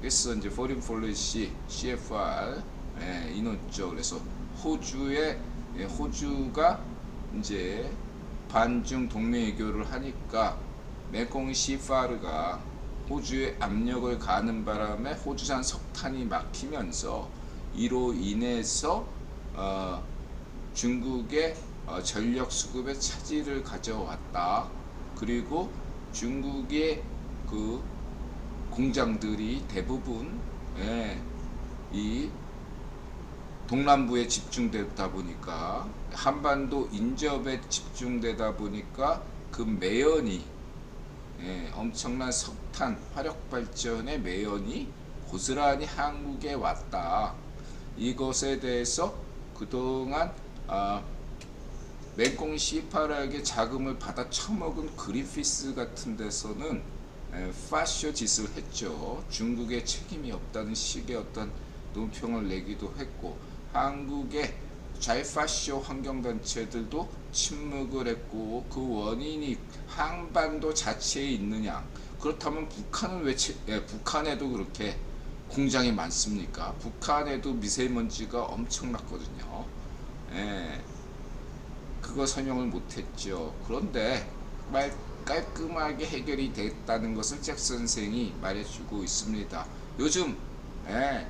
그래서 이제 foreign policy CFR 예, 이노죠. 그래서 호주의 예, 호주가 이제 반중 동맹 외교를 하니까 메콩 CFR가 호주에 압력을 가는 바람에 호주산 석탄이 막히면서 이로 인해서 어, 중국의 어, 전력 수급에 차질을 가져왔다. 그리고 중국의 그 공장들이 대부분 예, 이 동남부에 집중되다 보니까 한반도 인접에 집중되다 보니까 그 매연이 예, 엄청난 석탄 화력 발전의 매연이 고스란히 한국에 왔다. 이것에 대해서 그동안 아, 맹공 시파라에게 자금을 받아 처먹은 그리피스 같은 데서는 에, 파쇼 짓을 했죠. 중국에 책임이 없다는 식의 어떤 논평을 내기도 했고 한국의 좌파쇼 환경단체들도 침묵을 했고 그 원인이 한반도 자체에 있느냐 그렇다면 북한은 왜 채- 예, 북한에도 그렇게 공장이 많습니까? 북한에도 미세먼지가 엄청났거든요. 예, 그거 설명을 못했죠. 그런데 말 깔끔하게 해결이 됐다는 것을 잭 선생이 말해주고 있습니다. 요즘 예,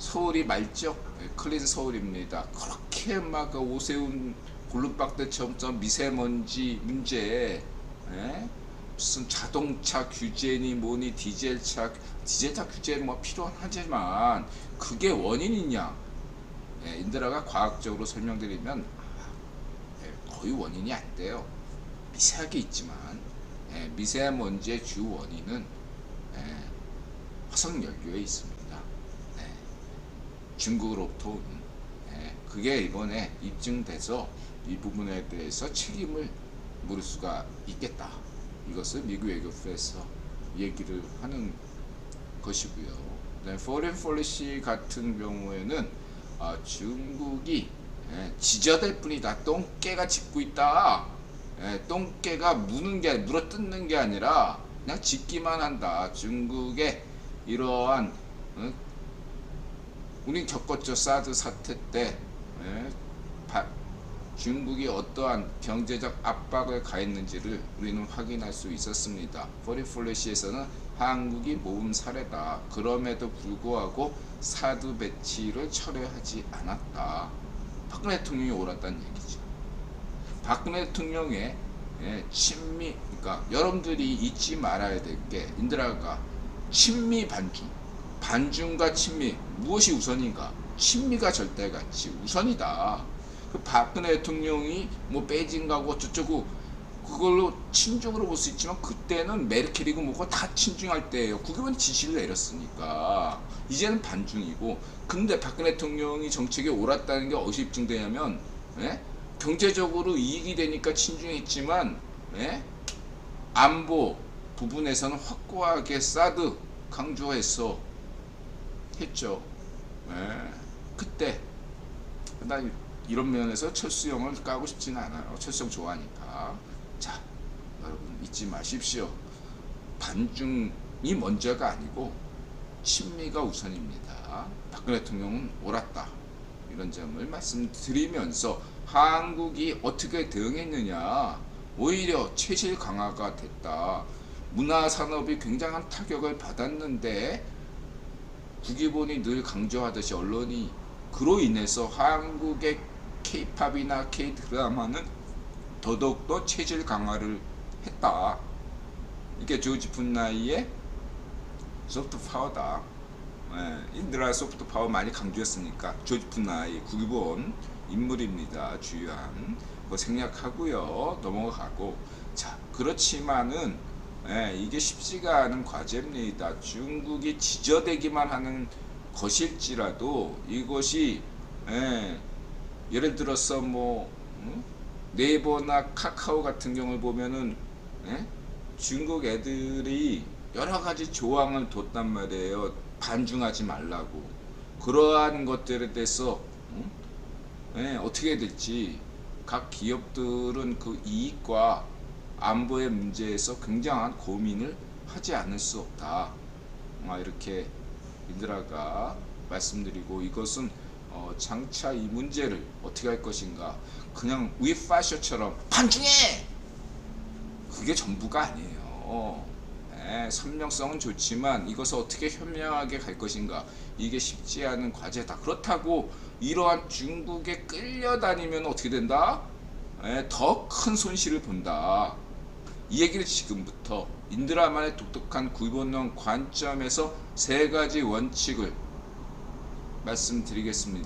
서울이 말적 예, 클린 서울입니다. 그렇게 막그 오세훈 골룸박대처럼 미세먼지 문제 예? 무슨 자동차 규제니 뭐니 디젤차 디젤차 규제는 뭐 필요하지만 그게 원인이냐 예, 인드라가 과학적으로 설명드리면 예, 거의 원인이 안 돼요. 미세하게 있지만 예, 미세먼지의 주 원인은 예, 화석 연료에 있습니다. 네. 중국으로부터 온, 예, 그게 이번에 입증돼서 이 부분에 대해서 책임을 물을 수가 있겠다. 이것을 미국 외교부에서 얘기를 하는 것이고요. 네, foreign 같은 경우에는 아, 중국이 예, 지저댈 뿐이다. 똥개가 짖고 있다. 예, 똥개가 무는 게 물어 뜯는 게 아니라 그냥 짖기만 한다. 중국의 이러한 어, 우린 겪었죠 사드 사태 때 예, 바- 중국이 어떠한 경제적 압박을 가했는지를 우리는 확인할 수 있었습니다. 포리폴리시에서는 한국이 모범 사례다. 그럼에도 불구하고 사드 배치를 철회하지 않았다. 박근혜 대통령이 옳았다는 얘기죠. 박근혜 대통령의 예, 친미, 그러니까 여러분들이 잊지 말아야 될 게 인드라가 친미 반중, 반중과 친미 무엇이 우선인가? 친미가 절대같이 우선이다. 그 박근혜 대통령이 뭐 베이징 가고 어쩌고 그걸로 친중으로 볼 수 있지만 그때는 메르켈이고 뭐고 다 친중할 때예요. 국회의원 지시를 내렸으니까 이제는 반중이고 근데 박근혜 대통령이 정책에 옳았다는 게 어디서 입증되냐면 예? 경제적으로 이익이 되니까 친중했지만 예? 안보 부분에서는 확고하게 사드 강조해서 했죠. 예. 그때 나 이런 면에서 철수 형을 까고 싶지는 않아요. 철수 형 좋아하니까. 자, 여러분 잊지 마십시오. 반중이 먼저가 아니고 친미가 우선입니다. 박근혜 대통령은 옳았다. 이런 점을 말씀드리면서 한국이 어떻게 대응했느냐 오히려 체질 강화가 됐다. 문화 산업이 굉장한 타격을 받았는데 국기본이 늘 강조하듯이 언론이 그로 인해서 한국의 K-팝이나 K-드라마는 더더욱더 체질 강화를 했다. 이게 조지 분나이의 소프트 파워다. 예, 인드라 소프트 파워 많이 강조했으니까 조지 분나이 국기본 인물입니다. 주요한 뭐 생략하고요 넘어가고 자 그렇지만은 예, 이게 쉽지가 않은 과제입니다. 중국이 지저대기만 하는 것일지라도 이것이 예, 예를 들어서 뭐 음? 네이버나 카카오 같은 경우를 보면은 예? 중국 애들이 여러 가지 조항을 뒀단 말이에요. 반중하지 말라고. 그러한 것들에 대해서 음? 예, 어떻게 될지 각 기업들은 그 이익과 안보의 문제에서 굉장한 고민을 하지 않을 수 없다. 아, 이렇게 인드라가 말씀드리고 이것은 어, 장차 이 문제를 어떻게 할 것인가 그냥 위파셔처럼 반중해 그게 전부가 아니에요. 예, 선명성은 좋지만 이것을 어떻게 현명하게 갈 것인가 이게 쉽지 않은 과제다. 그렇다고 이러한 중국에 끌려다니면 어떻게 된다? 예, 더큰 손실을 본다. 이 얘기를 지금부터 인드라만의 독특한 구본론 관점에서 세 가지 원칙을 말씀드리겠습니다.